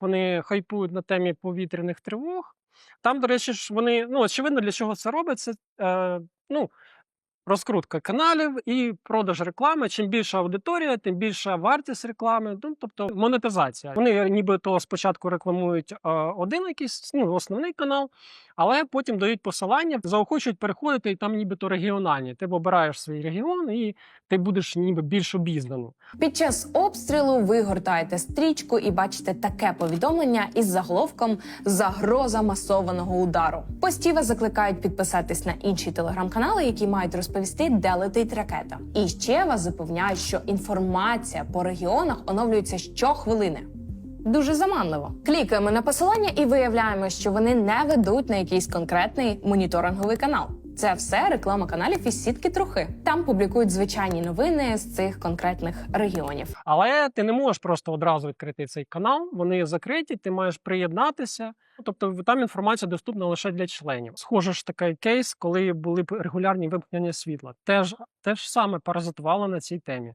вони хайпують на темі повітряних тривог. Там, до речі, ж вони ну очевидно, для чого це робиться. Е, ну, розкрутка каналів і продаж реклами. Чим більша аудиторія, тим більша вартість реклами. Ну тобто монетизація. Вони нібито спочатку рекламують е, один якийсь ну, основний канал, але потім дають посилання, заохочують переходити, і там нібито регіональні. Ти обираєш свій регіон, і ти будеш ніби більш обізнаний. Під час обстрілу ви гортаєте стрічку і бачите таке повідомлення із заголовком Загроза масованого удару. Постійно закликають підписатись на інші телеграм-канали, які мають розповісти, де летить ракета. І ще вас запевняють, що інформація по регіонах оновлюється щохвилини. Дуже заманливо. Клікаємо на посилання і виявляємо, що вони не ведуть на якийсь конкретний моніторинговий канал. Це все реклама каналів із сітки трохи. Там публікують звичайні новини з цих конкретних регіонів. Але ти не можеш просто одразу відкрити цей канал. Вони закриті, ти маєш приєднатися. Тобто там інформація доступна лише для членів. Схоже ж такий кейс, коли були регулярні вимкнення світла. Теж теж саме паразитувало на цій темі.